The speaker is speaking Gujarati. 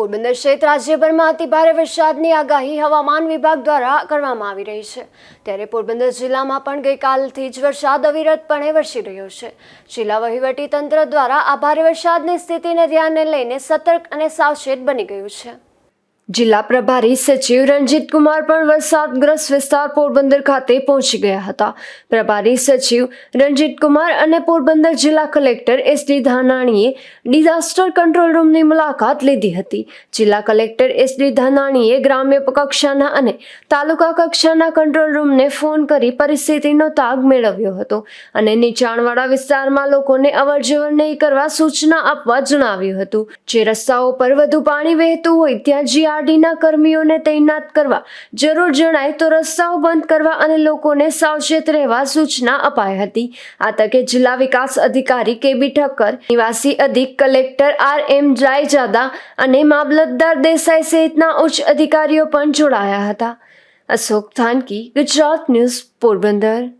પોરબંદર સહિત રાજ્યભરમાં અતિ ભારે વરસાદની આગાહી હવામાન વિભાગ દ્વારા કરવામાં આવી રહી છે. ત્યારે પોરબંદર જિલ્લામાં પણ ગઈકાલથી જ વરસાદ અવિરતપણે વરસી રહ્યો છે. જિલ્લા વહીવટી તંત્ર દ્વારા આ ભારે વરસાદની સ્થિતિને ધ્યાને લઈને સતર્ક અને સાવચેત બની ગયું છે. જિલ્લા પ્રભારી સચિવ રણજીત કુમાર પણ વરસાદગ્રસ્ત વિસ્તાર પોરબંદર ખાતે પહોંચી ગયા હતા. પ્રભારી સચિવ રણજીત કુમાર અને પોરબંદર જિલ્લા કલેક્ટર એસ ડી ધાનાણીએ ડિઝાસ્ટર કંટ્રોલ રૂમની મુલાકાત લીધી હતી. જિલ્લા કલેક્ટર એસ ડી ધાનાણીએ ગ્રામ્ય કક્ષાના અને તાલુકા કક્ષાના કંટ્રોલ રૂમને ફોન કરી પરિસ્થિતિનો તાગ મેળવ્યો હતો અને નીચાણવાળા વિસ્તારમાં લોકોને અવરજવર નહીં કરવા સૂચના આપવા જણાવ્યું હતું. જે રસ્તાઓ પર વધુ પાણી વહેતું હોય, ત્યાં જીઆરડીના કર્મીઓને તૈનાત કરવા. જરૂર જણાય તો રસ્તાઓ બંધ કરવા અને લોકોને સાવચેત રહેવા સૂચના અપાઈ હતી. આ તકે જિલ્લા વિકાસ અધિકારી કે બી ઠક્કર, નિવાસી અધિક કલેક્ટર આર એમ જાયજાદા અને મામલતદાર દેસાઈ સહિતના ઉચ્ચ અધિકારીઓ પણ જોડાયા હતા. અશોક થાનકી, ગુજરાત ન્યૂઝ પોરબંદર.